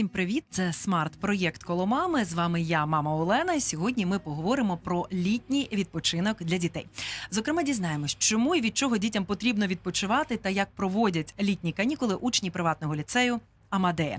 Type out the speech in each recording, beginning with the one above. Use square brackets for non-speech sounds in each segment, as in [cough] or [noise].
Всім привіт! Це смарт-проєкт коло мами. З вами я, мама Олена. І сьогодні ми поговоримо про літній відпочинок для дітей. Зокрема, дізнаємось, чому і від чого дітям потрібно відпочивати та як проводять літні канікули учні приватного ліцею. Амадея.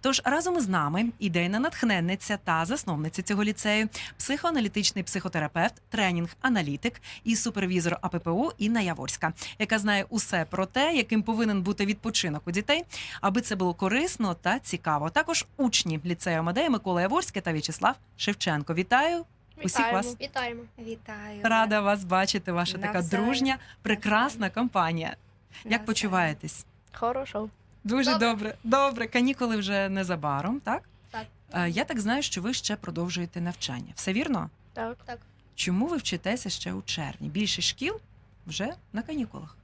Тож разом із нами ідейна натхненниця та засновниця цього ліцею, психоаналітичний психотерапевт, тренінг-аналітик і супервізор АППО Інна Яворська, яка знає усе про те, яким повинен бути відпочинок у дітей, аби це було корисно та цікаво. Також учні ліцею Амадея Микола Яворський та В'ячеслав Шевченко. Вітаю! Усіх Вітаємо. вас. Вітаємо. Вітаю. Рада вас бачити. Ваша така Навзаєм. дружня, прекрасна компанія. Як Навзаєм. почуваєтесь? Хорошо. Дуже Добре. добре. Добре, канікули вже незабаром, так? Так. Е, Я так знаю, що ви ще продовжуєте навчання. Все вірно? Так. Так. Чому ви вчитеся ще у червні? Більше шкіл вже на канікулах.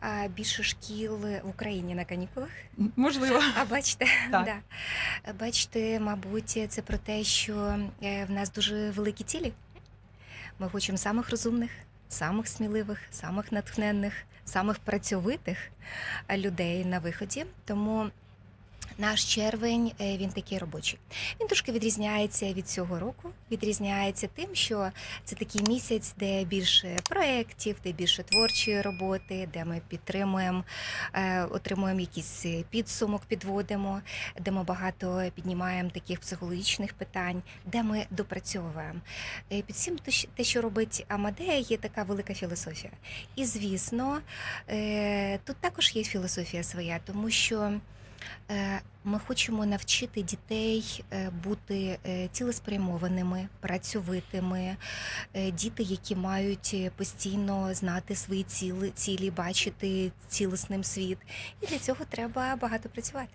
А, більше шкіл в Україні на канікулах. Можливо. А бачите, [laughs] Так. да. бачите, мабуть, це про те, що е, в нас дуже великі цілі. Ми хочемо самих розумних, самих сміливих, самих натхненних, самих працьовитих е, людей на виході. Тому наш червень е, він такий робочий. Він трошки відрізняється від цього року. Відрізняється тим, що це такий місяць, де більше проєктів, де більше творчої роботи, де ми підтримуємо, е, отримуємо якийсь е, підсумок, підводимо, де ми багато піднімаємо таких психологічних питань, де ми допрацьовуємо. Під цим те, що- робить Амадея, є така велика філософія. І звісно, тут також є філософія своя, тому що. Е, Ми хочемо навчити дітей е, бути е, цілеспрямованими, працьовитими, діти, які мають постійно знати свої ціли, цілі, бачити цілісним світ. І для цього треба багато працювати.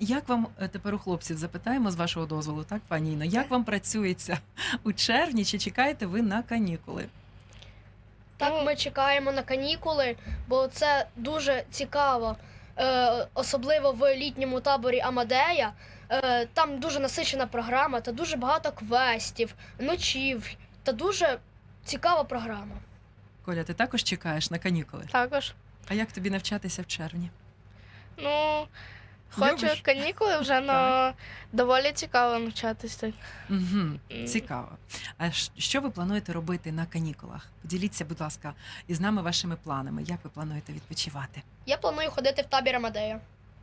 Як вам тепер у хлопців запитаємо з вашого дозволу, так, пані Інно? Як Так. вам працюється у червні? Чи чекаєте ви на канікули? Так, ми чекаємо на канікули, бо це дуже цікаво, особливо в літньому таборі Амадея. Е, там дуже насичена програма та дуже багато квестів, ночів та дуже цікава програма. Коля, ти також чекаєш на канікули? Також. А як тобі навчатися в червні? Ну, хочу Любиш? канікули вже, але доволі цікаво навчатись так. Угу. Цікаво. А що ви плануєте робити на канікулах? Поділіться, будь ласка, із нами вашими планами. Як ви плануєте відпочивати? Я планую ходити в табір Амадея.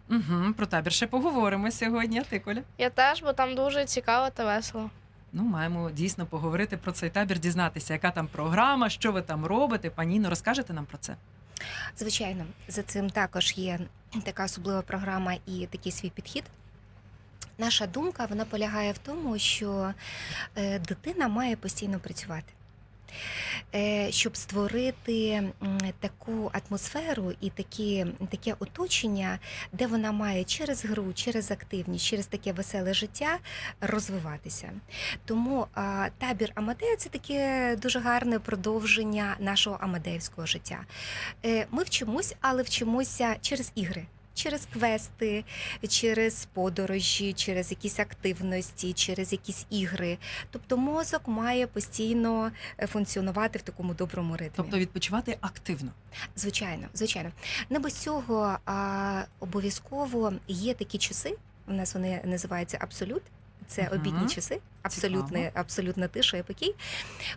Угу, про табір ще поговоримо сьогодні. А ти, Коля? Я теж, бо там дуже цікаво та весело. Ну, маємо дійсно поговорити про цей табір, дізнатися, яка там програма, що ви там робите. Пані Інно, розкажете нам про це? Звичайно, за цим також є така особлива програма і такий свій підхід. Наша думка вона полягає в тому, що е, дитина має постійно працювати. Е, Щоб створити таку атмосферу і такі, таке оточення, де вона має через гру, через активність, через таке веселе життя розвиватися. Тому табір Амадея це таке дуже гарне продовження нашого амадеївського життя. Е, Ми вчимось, але вчимося через ігри. Через квести, через подорожі, через якісь активності, через якісь ігри. Тобто мозок має постійно е, функціонувати в такому доброму ритмі. Тобто відпочивати активно. Звичайно, звичайно. Не без цього а, обов'язково є такі часи. У нас вони називаються абсолют. Це обідні часи, абсолютна, абсолютна тиша і покій,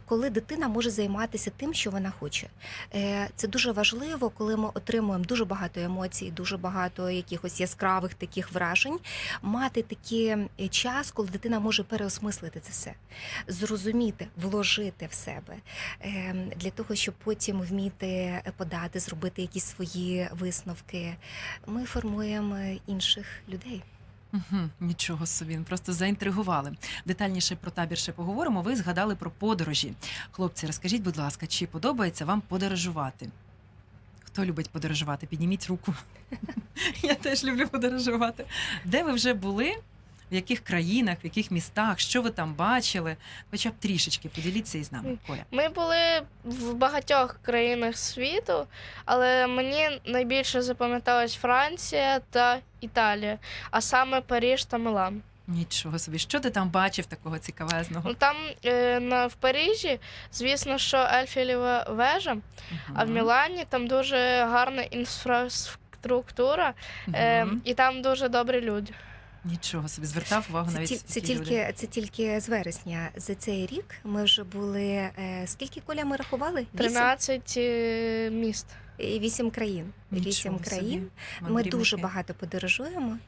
коли дитина може займатися тим, що вона хоче. Е, Це дуже важливо, коли ми отримуємо дуже багато емоцій, дуже багато якихось яскравих таких вражень. Мати такий е, час, коли дитина може переосмислити це все, зрозуміти, вложити в себе е, для того, щоб потім вміти подати, зробити якісь свої висновки. Ми формуємо інших людей. Угу, нічого собі, просто заінтригували. Детальніше про табір ще поговоримо. Ви згадали про подорожі. Хлопці, розкажіть, будь ласка, чи подобається вам подорожувати? Хто любить подорожувати? Підніміть руку. [laughs] Я теж люблю подорожувати. Де ви вже були? В яких країнах, в яких містах, що ви там бачили? Хоча б трішечки поділіться із нами, Коля. Ми були в багатьох країнах світу, але мені найбільше запам'яталась Франція та Італія, а саме Паріж та Милан. Нічого собі, що ти там бачив такого цікавезного? Ну там е, на, в Парижі, звісно, що Ельфілєва вежа, а в Мілані там дуже гарна інфраструктура, е, Мгм. і там дуже добрі люди. Нічого собі звертав увагу Це, навіть ті- це такі люди. тільки це тільки з вересня. За цей рік ми вже були е, скільки коля ми рахували? Вісім? 13 е, міст. Е, Вісім країн. Вісім собі. країн. Ми дуже багато подорожуємо.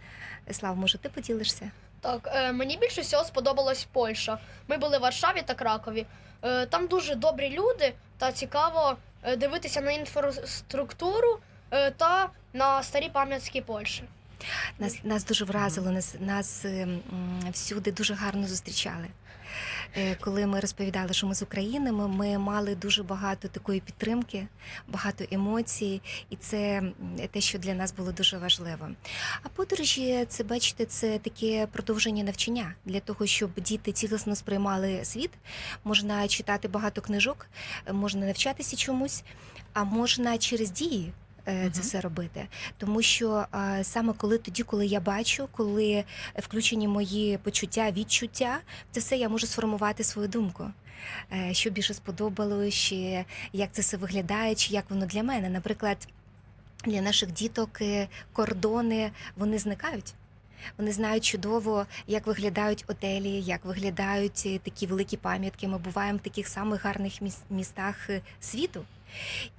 Слав, може, ти поділишся? Так, е, мені більше всього сподобалась Польща. Ми були в Варшаві та Кракові. Е, там дуже добрі люди та цікаво е, дивитися на інфраструктуру е, та на старі пам'ятки Польщі. Нас, нас дуже вразило, нас, нас е, всюди дуже гарно зустрічали. Е, Коли ми розповідали, що ми з України, ми, ми мали дуже багато такої підтримки, багато емоцій, і це те, що для нас було дуже важливо. А подорожі, це бачите, це таке продовження навчання для того, щоб діти цілісно сприймали світ. Можна читати багато книжок, е, можна навчатися чомусь, а можна через дії. Мгм. Це все робити, тому що саме коли тоді, коли я бачу, коли включені мої почуття, відчуття, це все я можу сформувати свою думку. Е, Що більше сподобалось, чи як це все виглядає, чи як воно для мене. Наприклад, для наших діток е, кордони вони зникають. Вони знають чудово, як виглядають отелі, як виглядають такі великі пам'ятки. Ми буваємо в таких самих гарних міс- містах світу.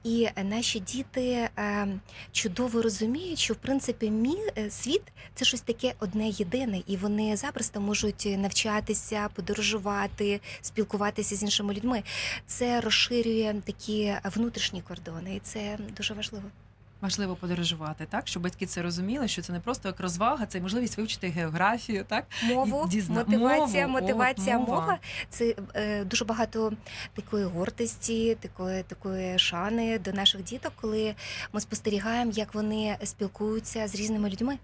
І е, наші діти е, чудово розуміють, що в принципі мі, е, світ це щось таке одне єдине, і вони запросто можуть навчатися, подорожувати, спілкуватися з іншими людьми. Це розширює такі внутрішні кордони, і це дуже важливо. Важливо подорожувати, так щоб батьки це розуміли, що це не просто як розвага, це й можливість вивчити географію, так Мову, І дізна- мотивація, мову, от, мова. мова. Це е, дуже багато такої гордості, такої, такої шани до наших діток, коли ми спостерігаємо, як вони спілкуються з різними людьми,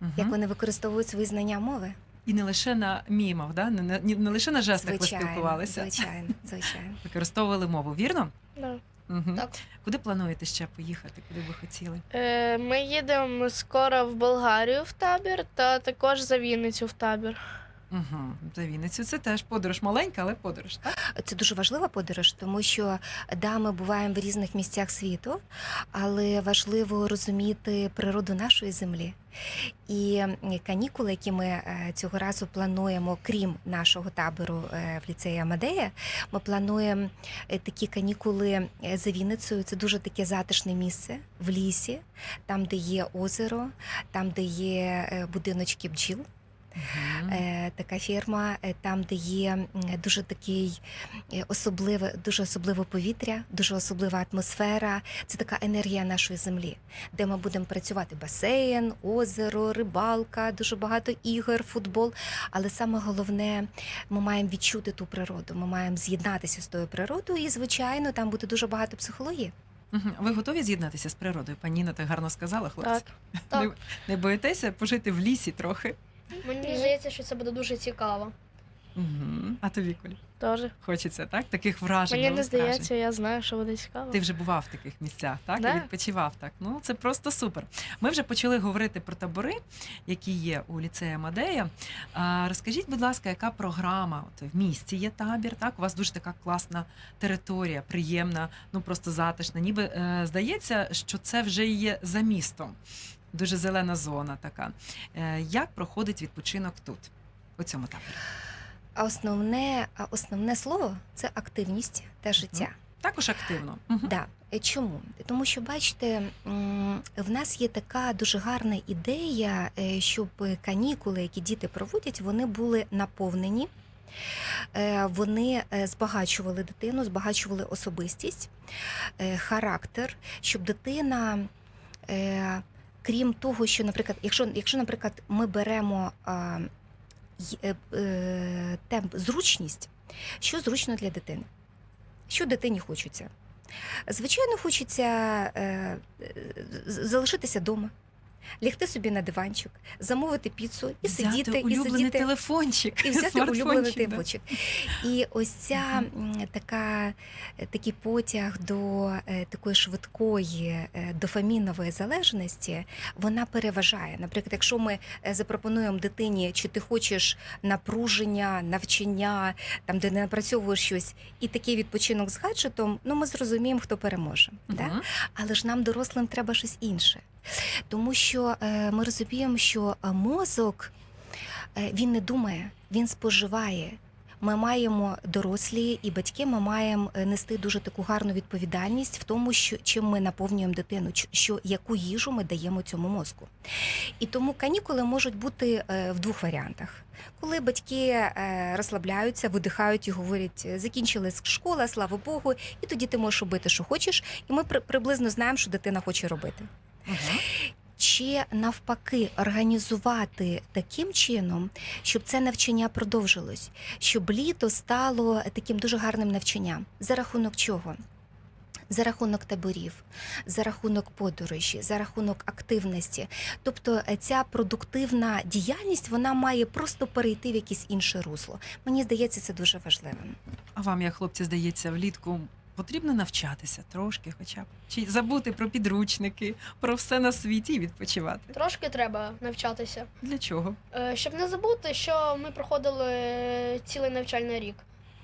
Мгм. як вони використовують свої знання мови. і не лише на мімах, да не, не, не лише на жестах ви спілкувалися, звичайно, звичайно. [laughs] використовували мову. Вірно? Да. Угу. Так. Куди плануєте ще поїхати? Куди ви хотіли? Е, Ми їдемо скоро в Болгарію в табір та також за Вінницю в табір. Угу. За Вінницю це теж подорож маленька, але подорож. Так? Це дуже важлива подорож, тому що да, ми буваємо в різних місцях світу, але важливо розуміти природу нашої землі. І канікули, які ми е, цього разу плануємо, крім нашого табору е, в ліцеї Амадея, ми плануємо е, такі канікули за Вінницею. Це дуже таке затишне місце в лісі, там, де є озеро, там, де є будиночки бджіл. Е, така фірма, е, там, де є дуже такий е, особливе, дуже особливе повітря, дуже особлива атмосфера. Це така енергія нашої землі, де ми будемо працювати басейн, озеро, рибалка, дуже багато ігор, футбол. Але саме головне, ми маємо відчути ту природу. Ми маємо з'єднатися з тою природою, і звичайно, там буде дуже багато психології. Ви готові з'єднатися з природою? Пані Інна так гарно сказала, хлопці. Так. [laughs] Так. Не, не боїтеся пожити в лісі трохи? Мені здається, що це буде дуже цікаво. Угу. А тобі, Коль, Теж. хочеться, так? Таких вражень. Мені не здається, я знаю, що буде цікаво. Ти вже бував в таких місцях, так? Да. І відпочивав так. Ну це просто супер. Ми вже почали говорити про табори, які є у ліцеї Мадея. А, розкажіть, будь ласка, яка програма? От в місті є табір, так? У вас дуже така класна територія, приємна, ну просто затишна. Ніби е, здається, що це вже є за містом. Дуже зелена зона така. Е, як проходить відпочинок тут, у цьому таборі? А основне, основне слово це активність та життя. Також активно. Да. Е, Чому? Тому що бачите, в нас є така дуже гарна ідея, е, щоб канікули, які діти проводять, вони були наповнені. Вони збагачували дитину, збагачували особистість, характер, щоб дитина, крім того, що, наприклад, якщо, якщо наприклад, ми беремо а, е, е, темп зручність, що зручно для дитини? Що дитині хочеться? Звичайно, хочеться е, залишитися вдома, лягти собі на диванчик, замовити піцу і Взяти сидіти, і улюблений сидіти телефончик. і взяти улюблений смартфончик, да. І ось ця така, е, такий потяг до е, такої швидкої е, дофамінової залежності, вона переважає. Наприклад, якщо ми запропонуємо дитині, чи ти хочеш напруження, навчання, там де не напрацьовуєш щось, і такий відпочинок з гаджетом, ну ми зрозуміємо, хто переможе. Да? Але ж нам, дорослим, треба щось інше. Тому що е, ми розуміємо, що е, мозок Е, Він не думає, він споживає. Ми маємо дорослі і батьки, ми маємо нести дуже таку гарну відповідальність в тому, що чим ми наповнюємо дитину, що яку їжу ми даємо цьому мозку. І тому канікули можуть бути в двох варіантах. Коли батьки розслабляються, видихають і говорять, закінчилась школа, слава Богу, і тоді ти можеш робити, що хочеш, і ми приблизно знаємо, що дитина хоче робити. Чи навпаки організувати таким чином, щоб це навчання продовжилось, щоб літо стало таким дуже гарним навчанням. За рахунок чого? За рахунок таборів, за рахунок подорожі, за рахунок активності. Тобто е, ця продуктивна діяльність вона має просто перейти в якесь інше русло. Мені здається, це дуже важливим. А вам, як хлопці, здається, влітку потрібно навчатися трошки, хоча б чи забути про підручники, про все на світі і відпочивати. Трошки треба навчатися, Для чого? Е, щоб не забути, що ми проходили цілий навчальний рік.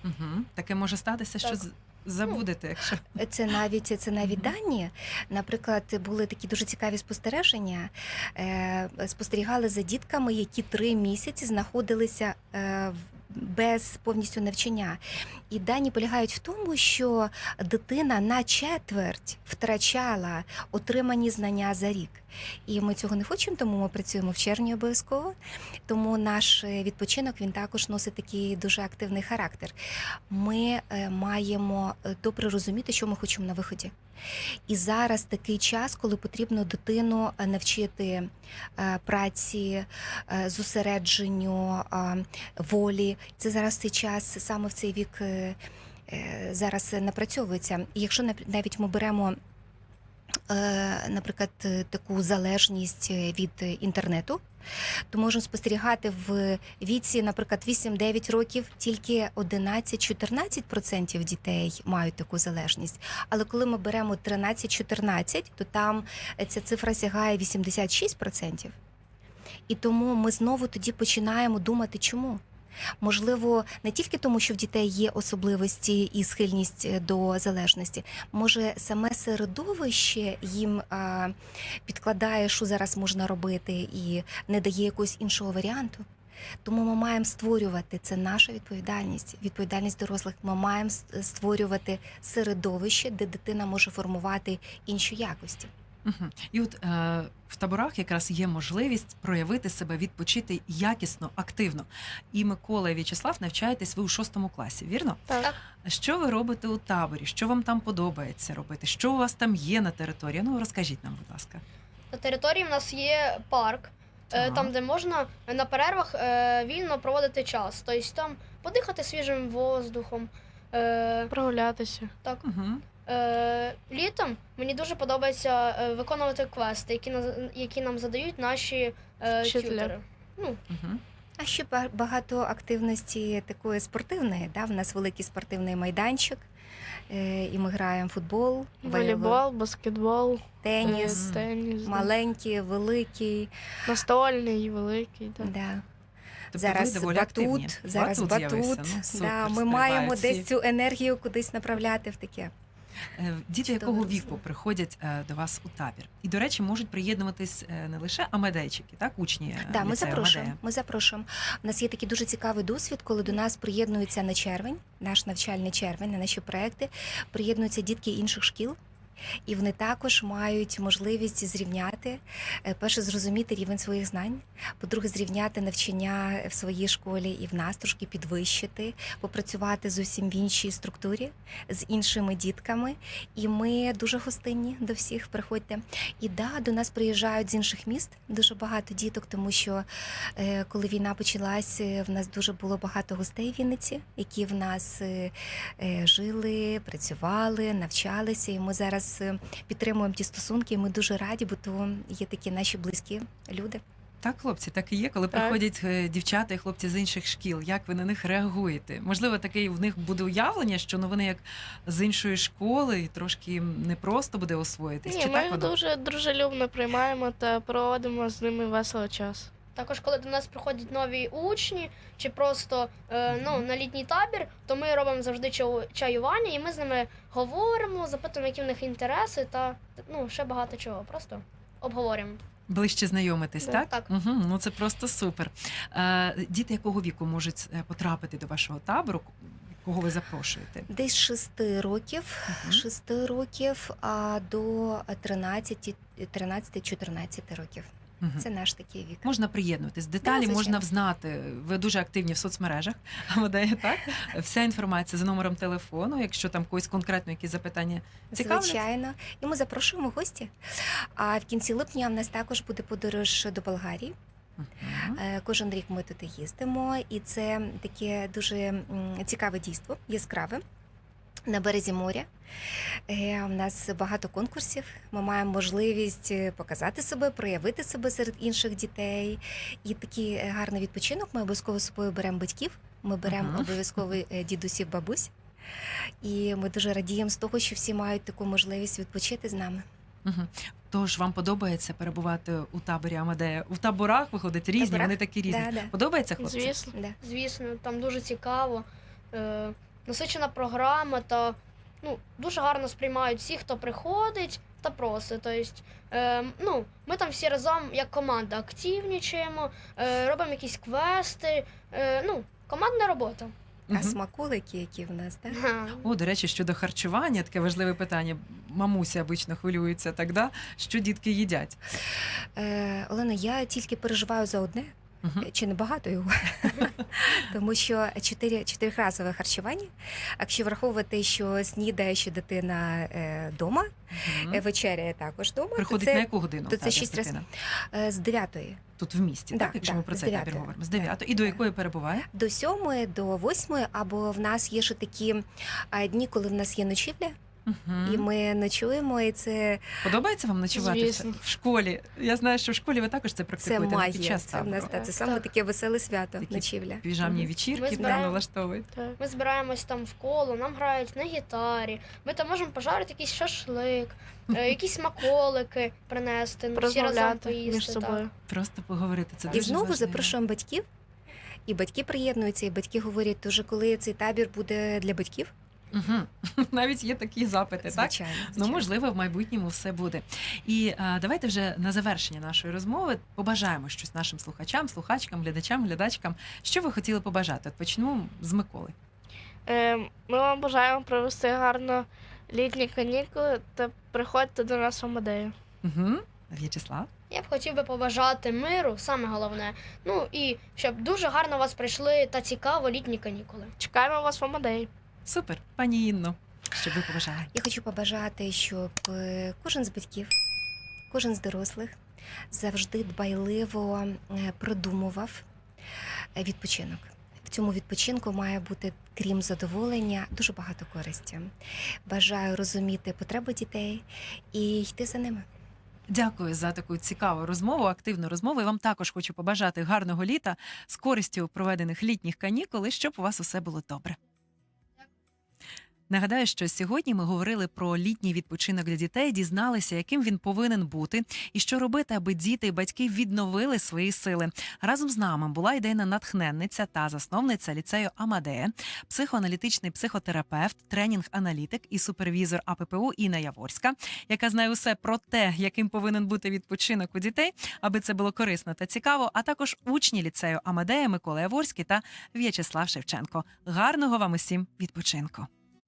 Угу. Таке може статися, що Так. з- забудете, якщо Це навіть це навіть Мгм. дані. Наприклад, були такі дуже цікаві спостереження. Е, Спостерігали за дітками, які три місяці знаходилися е, в- без повністю навчання. І дані полягають в тому, що дитина на четверть втрачала отримані знання за рік. І ми цього не хочемо, тому ми працюємо в червні обов'язково. Тому наш е, відпочинок він також носить такий дуже активний характер. Ми е, маємо е, добре розуміти, що ми хочемо на виході. І зараз такий час, коли потрібно дитину е, навчити е, праці, е, зосередженню, волі. Це зараз цей час, саме в цей вік зараз напрацьовується. І якщо навіть ми беремо. Е, Наприклад, таку залежність від інтернету, то можемо спостерігати в віці, наприклад, 8-9 років тільки 11-14% дітей мають таку залежність. Але коли ми беремо 13-14, то там ця цифра сягає 86%. І тому ми знову тоді починаємо думати, чому. Можливо, не тільки тому, що в дітей є особливості і схильність е, до залежності, може саме середовище їм а, підкладає, що зараз можна робити, і не дає якогось іншого варіанту. Тому ми маємо створювати це наша відповідальність, відповідальність дорослих. Ми маємо створювати середовище, де дитина може формувати інші якості. Угу. І от е, в таборах якраз є можливість проявити себе, відпочити якісно, активно. І Микола і В'ячеслав навчаєтесь ви у шостому класі, вірно? Так. Так. Що ви робите у таборі? Що вам там подобається робити? Що у вас там є на території? Ну розкажіть нам, будь ласка. На території в нас є парк, е, там, де можна на перервах е, вільно проводити час. Тобто там подихати свіжим воздухом. Е, Прогулятися. так. Е, літом мені дуже подобається е, виконувати квести, які, які нам задають наші е, тютери. Ну, Угу. А ще багато активності такої спортивної. Да? В нас великий спортивний майданчик, е, і ми граємо в футбол, Волейбол, баскетбол, теніс, е, теніс, да. маленький, великий. настольний, великий. Да. Да. Тобто зараз батут, активні. зараз Батут батут. Ну, да, супер, ми маємо десь цю енергію кудись направляти в таке. Е, Діти якого віку приходять е, до вас у табір? І, до речі, можуть приєднуватись е, не лише амедейчики, так, учні е, Да, ми ліцею запрошуємо. Амедея. Ми запрошуємо. У нас є такий дуже цікавий досвід, коли до нас приєднуються на червень, наш навчальний червень, на наші проекти, приєднуються дітки інших шкіл. І вони також мають можливість зрівняти, е, перше, зрозуміти рівень своїх знань, по-друге, зрівняти навчання в своїй школі і в нас трошки підвищити, попрацювати зовсім в іншій структурі з іншими дітками. І ми дуже гостинні до всіх. Приходьте. І да, до нас приїжджають з інших міст дуже багато діток, тому що е, коли війна почалась, е, в нас дуже було багато гостей в Вінниці, які в нас жили, працювали, навчалися. І ми зараз е, підтримуємо ті стосунки. І ми дуже раді, бо то є такі наші близькі люди. Так, хлопці, так і є, коли Так. приходять е, дівчата і хлопці з інших шкіл. Як ви на них реагуєте? Можливо, таке в них буде уявлення, що ну вони як з іншої школи, і трошки їм непросто буде освоїтись. Ні, Чи ми так їх воно? дуже дружелюбно приймаємо та проводимо з ними весело час. Також, коли до нас приходять нові учні чи просто е, ну, на літній табір, то ми робимо завжди чаювання, і ми з ними говоримо, запитуємо, які в них інтереси та ну, ще багато чого. Просто обговорюємо. Ближче знайомитись, так? так. Угу, ну це просто супер. Е, діти якого віку можуть е, потрапити до вашого табору? Кого ви запрошуєте? Десь 6 років, Мгм. 6 років а до 13 13-14 років. Мгм. Це наш такий вік. Можна приєднуватись. Деталі звичайно. можна взнати. Ви дуже активні в соцмережах. [laughs] Амадея, так? Вся інформація за номером телефону. Якщо там когось конкретно якісь запитання цікавлять. Звичайно. І ми запрошуємо гості. А в кінці липня в нас також буде подорож до Болгарії. Е, Кожен рік ми туди їздимо, і це таке дуже цікаве дійство, яскраве. На березі моря Е, у нас багато конкурсів. Ми маємо можливість е, показати себе, проявити себе серед інших дітей. І такий е, гарний відпочинок. Ми обов'язково з собою беремо батьків. Ми беремо Ага. обов'язково дідусів, бабусь. І ми дуже радіємо з того, що всі мають таку можливість відпочити з нами. Мгм. Тож вам подобається перебувати у таборі Амадея? У таборах виходить різні, Таборах? вони такі різні. Да, да, Подобається хлопці? Звісно. да. Звісно, там дуже цікаво. Насичена програма та ну, дуже гарно сприймають всі, хто приходить та просить. Тобто, е, ну, ми там всі разом як команда активнічаємо, е, робимо якісь квести. Е, ну, командна робота. А смаколики, які в нас, так? О, до речі, щодо харчування, таке важливе питання. Мамуся обично хвилюється так, да? що дітки їдять. Е, Олена, я тільки переживаю за одне, Мгм. чи не багато його, [laughs] тому що чотири чотирихразове харчування. Якщо враховувати, що снідає ще дитина вдома, Мгм. вечеряє також вдома, Приходить то на яку годину? то це шість дитина? е, з 9 Тут в місті, Да, так? Якщо да, ми про з цей табір дев'ятої. говоримо. З Да, І до якої перебуває? до 7 до 8, або в нас є ще такі дні, коли в нас є ночівля, Мгм. і ми ночуємо, і це, Подобається вам ночувати в- Звісно. в школі? Я знаю, що в школі ви також це це практикуєте під магія. час Це, в нас, та, це саме таке веселе свято, Такі ночівля. Піжамні Мгм. вечірки Ми там. Так. Ми збираємось там в коло, нам грають на гітарі. Ми там можемо пожарити якийсь шашлик, е, якісь смаколики принести, ну, всі разом поїсти. між так. собою. Просто поговорити. Це І дуже знову важливо. запрошуємо батьків. І батьки приєднуються, і батьки говорять, дуже коли цей табір буде для батьків, Мгм. [laughs] Навіть є такі запити, так? звичайно. Ну, можливо, в майбутньому все буде. І а, давайте вже на завершення нашої розмови побажаємо щось нашим слухачам, слухачкам, глядачам, глядачкам. Що ви хотіли побажати? От почну з Миколи. Е, Ми вам бажаємо провести гарно літні канікули та приходьте до нас в Амадею. Угу. В'ячеслав. Я б хотів би побажати миру, саме головне. Ну і щоб дуже гарно у вас прийшли та цікаво літні канікули. Чекаємо вас в Амадеї. Супер, пані Інно. Що ви побажали? Я хочу побажати, щоб е, кожен з батьків, кожен з дорослих завжди дбайливо е, продумував е, відпочинок. В цьому відпочинку має бути, крім задоволення, дуже багато користі. Бажаю розуміти потреби дітей і йти за ними. Дякую за таку цікаву розмову, активну розмову. І вам також хочу побажати гарного літа з користю проведених літніх канікул, і щоб у вас усе було добре. Нагадаю, що сьогодні ми говорили про літній відпочинок для дітей, дізналися, яким він повинен бути, і що робити, аби діти і батьки відновили свої сили. Разом з нами була ідейна натхненниця та засновниця ліцею Амадея, психоаналітичний психотерапевт, тренінг-аналітик і супервізор АППУ Інна Яворська, яка знає усе про те, яким повинен бути відпочинок у дітей, аби це було корисно та цікаво. А також учні ліцею Амадея Микола Яворський та В'ячеслав Шевченко. Гарного вам усім відпочинку!